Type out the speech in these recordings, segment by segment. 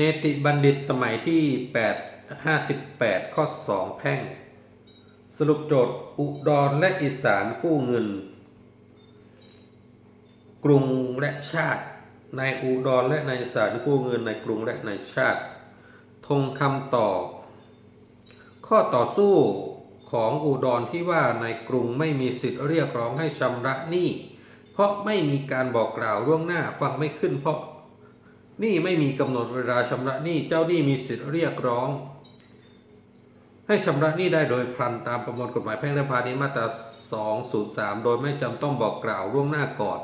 เนติบัณฑิตสมัยที่ 8 58 ข้อ 2 แพ่ง สรุปโจทย์อุดรและอีสานกู้เงิน กรุงและชาติ ในอุดรและในอีสานกู้เงินในกรุงและในชาติทงคำตอบ ข้อต่อสู้ของอุดรที่ว่าในกรุงไม่มีสิทธิ์เรียกร้องให้ชำระหนี้เพราะไม่มีการบอกกล่าวล่วงหน้าฟังไม่ขึ้นเพราะ หนี้ไม่มีกำหนดเวลาชำระหนี้เจ้าหนี้มีสิทธิ์เรียกร้อง ให้ชำระหนี้ได้โดยพลันตามประมวลกฎหมายแพ่งและพาณิชย์มาตรา 203 โดยไม่จำต้องบอกกล่าวล่วงหน้าก่อน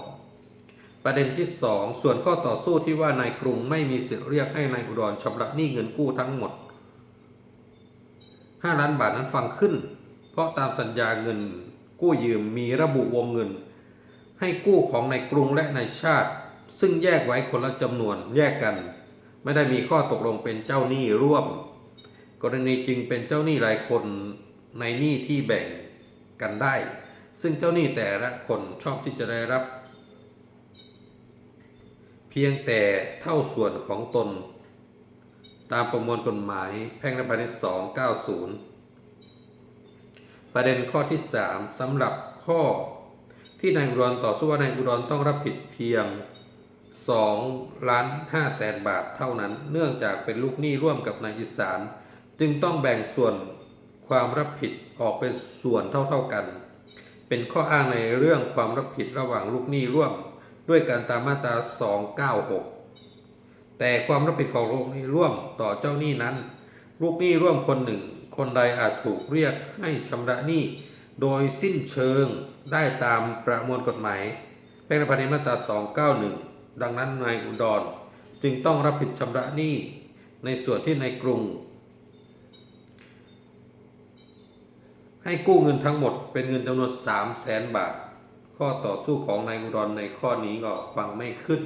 ประเด็นที่ 2 ส่วนข้อต่อสู้ที่ว่านายกรุงไม่มีสิทธิ์เรียกให้นายอุดรชำระหนี้เงินกู้ทั้งหมด 5 ล้านบาทนั้นฟังขึ้น เพราะตามสัญญาเงินกู้ยืมมีระบุวงเงิน ให้กู้ของในกรุงและในชาติ ซึ่งแยกไว้คนละจำนวนแยกกัน ไม่ได้มีข้อตกลงเป็นเจ้าหนี้ร่วม กรณีจึงเป็นเจ้าหนี้รายคนในหนี้ที่แบ่งกันได้ ซึ่งเจ้าหนี้แต่ละคนชอบที่จะได้รับ เพียงแต่เท่าส่วนของตน ตามประมวลกฎหมายแพ่งและพาณิชย์290 ประเด็นข้อที่ 3สำหรับข้อที่นายอุดรต่อสู้ว่านายอุดรต้องรับผิดเพียง 2ล้าน5แสนบาทเท่านั้น เนื่องจากเป็นลูกหนี้ร่วมกับนายอีสาน จึงต้องแบ่งส่วนความรับผิดออกเป็นส่วนเท่า ๆกัน เป็นข้ออ้างในเรื่องความรับผิดระหว่างลูกหนี้ร่วม ด้วยการตามมาตรา 296 แต่ความรับผิดของลูกหนี้ร่วมต่อเจ้าหนี้นั้น ลูกหนี้ร่วมคนหนึ่ง คนใดอาจถูกเรียกให้ชำระหนี้โดยสิ้นเชิงได้ตามประมวลกฎหมายแพ่งพาณิชย์มาตรา 291 ดังนั้นนายอุดรจึงต้องรับผิดชำระหนี้ในส่วนที่ในกรุง ให้กู้เงินทั้งหมดเป็นเงินจำนวน3 0 0แสนบาท ข้อต่อสู้ของนายอุดรในข้อนี้ก็ฟังไม่ขึ้น